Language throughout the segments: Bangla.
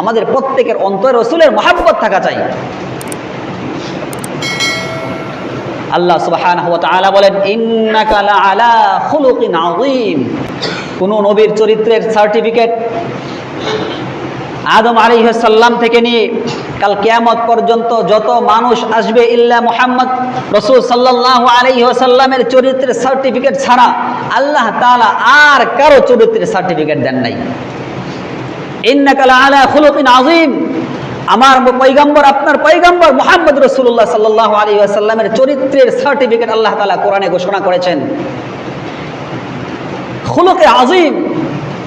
আমাদের প্রত্যেকের অন্তরে রসুলের মহাব্বত থাকা চাই। আল্লাহ তাআলা বলেন, ইন্নাকা কোন নবীর চরিত্রের সার্টিফিকেট আদম আলাইহিসসালাম থেকে নিয়ে কাল কেয়ামত পর্যন্ত যত মানুষ আসবে ইল্লা মুহাম্মদ রসুল সাল্লাল্লাহু আলাইহি ওয়াসাল্লামের চরিত্রের সার্টিফিকেট ছাড়া আল্লাহ তাআলা আর কারও চরিত্রের সার্টিফিকেট দেন নাই। আমার পৈগম্বর আপনার পৈগম্বর মোহাম্মদ রসুল্লাহ সাল্লাহ আলী আসাল্লামের চরিত্রের সার্টিফিকেট আল্লাহ তালা কোরআনে ঘোষণা করেছেন। খুলকে আজিম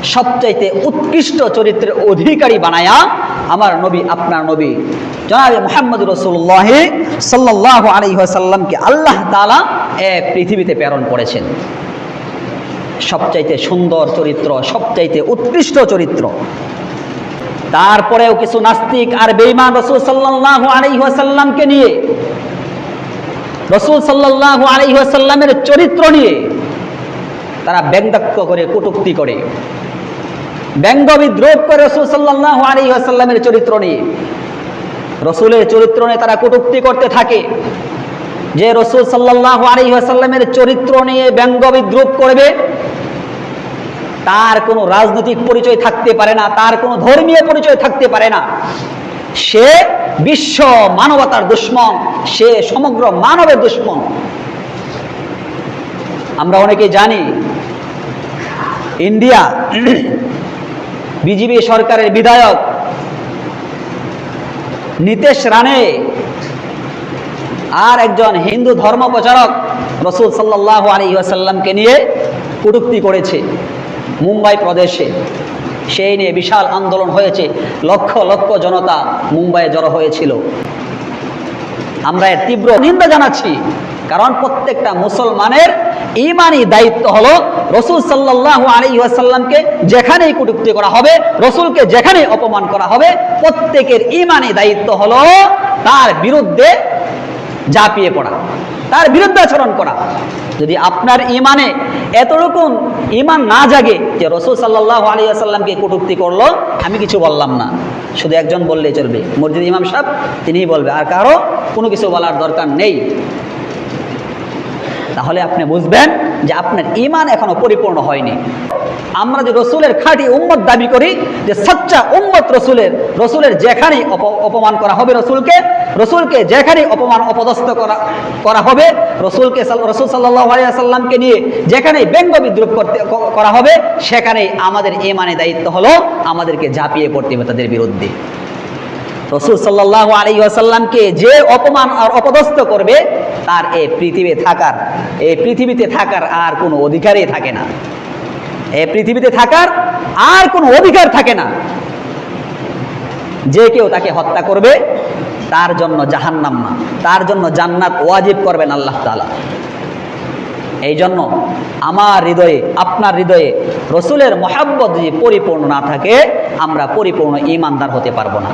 সবচাইতে উৎকৃষ্ট চরিত্রের অধিকারী বানায়া আমার নবী আপনার নবী। জনাবে মোহাম্মদ রসুল্লাহ সাল্লাহ আলী আসাল্লামকে আল্লাহ তালা এ পৃথিবীতে প্রেরণ করেছেন। সবচাইতে সুন্দর চরিত্র, সবচাইতে উৎকৃষ্ট চরিত্র। তারপরেও কিছু নাস্তিক আর বেইমান রসুল সাল্লাহ আলাইহাসাল্লামকে নিয়ে, রসুল সাল্লাহ আলাইহাসাল্লামের চরিত্র নিয়ে তারা ব্যঙ্গাক্য করে, কটুক্তি করে। ব্যঙ্গ বিদ্রোপ করে রসুল সাল্লাহ আলাইহাসাল্লামের চরিত্র নিয়ে। রসুলের চরিত্র নিয়ে তারা কটুক্তি করতে থাকে। যে রসুল সাল্লাহ আলাইহাসাল্লামের চরিত্র নিয়ে ব্যঙ্গ বিদ্রুপ করবে তার কোনো রাজনৈতিক পরিচয় থাকতে পারে না, তার কোনো ধর্মীয় পরিচয় থাকতে পারে না। সে বিশ্ব মানবতার দুশ্মন, সে সমগ্র মানবের দুশ্মন। আমরা অনেকে জানি, ইন্ডিয়া বিজেপি সরকারের বিধায়ক নীতেশ রানে আর একজন হিন্দু ধর্ম প্রচারক রসুল সাল্লাহ আলী আসাল্লামকে নিয়ে কটুক্তি করেছে। মুম্বাই প্রদেশে। সেই নিয়ে বিশাল আন্দোলন হয়েছে। লক্ষ লক্ষ জনতা মুম্বাইয়ে জড়ো হয়েছিল। আমরা এর তীব্র নিন্দা জানাচ্ছি। কারণ প্রত্যেকটা মুসলমানের ইমানই দায়িত্ব হলো রসুল সাল্লাহ আলী আসাল্লামকে যেখানেই কটুক্তি করা হবে, রসুলকে যেখানেই অপমান করা হবে, প্রত্যেকের ইমানই দায়িত্ব হলো তার বিরুদ্ধে ঝাঁপিয়ে পড়া, তার বিরুদ্ধে আচরণ করা। যদি আপনার ইমানে এতটুকু ইমান না জাগে যে রসুল সাল্লাহ আলী আসাল্লামকে কটুক্তি করল, আমি কিছু বললাম না। শুধু একজন বললেই চলবে। মসজিদ ইমাম সাহেব, তিনিই বলবে, আর কারও কোনো কিছু বলার দরকার নেই। তাহলে আপনি বুঝবেন যে আপনার ইমান এখনও পরিপূর্ণ হয়নি। আমরা যে রসুলের খাঁটি উম্মত দাবি করি, যে সচ্চা উম্মত রসুলের রসুলের যেখানেই অপমান করা হবে রসুলকে রসুলকে যেখানেই অপমান অপদস্থ করা করা হবে, রসুলকে রসুল সাল্লাহ নিয়ে যেখানেই ব্যঙ্গ বিদ্রুপ করতে করা হবে, সেখানেই আমাদের ইমানে দায়িত্ব হলো আমাদেরকে ঝাঁপিয়ে পড়তে হবে তাদের বিরুদ্ধে। রসুল সাল্লাহ আলী আসাল্লামকে যে অপমান আর অপদস্থ করবে, তার এই পৃথিবী থাকার, এই পৃথিবীতে থাকার আর কোনো অধিকারই থাকে না। এই পৃথিবীতে থাকার আর কোনো অধিকার থাকে না। যে কেউ তাকে হত্যা করবে, তার জন্য জাহান্নাম না, তার জন্য জান্নাত ওয়াজিব করবেন আল্লাহ তালা এই জন্য আমার হৃদয়ে, আপনার হৃদয়ে রসুলের মহাব্বত যদি পরিপূর্ণ না থাকে, আমরা পরিপূর্ণ ইমানদার হতে পারব না।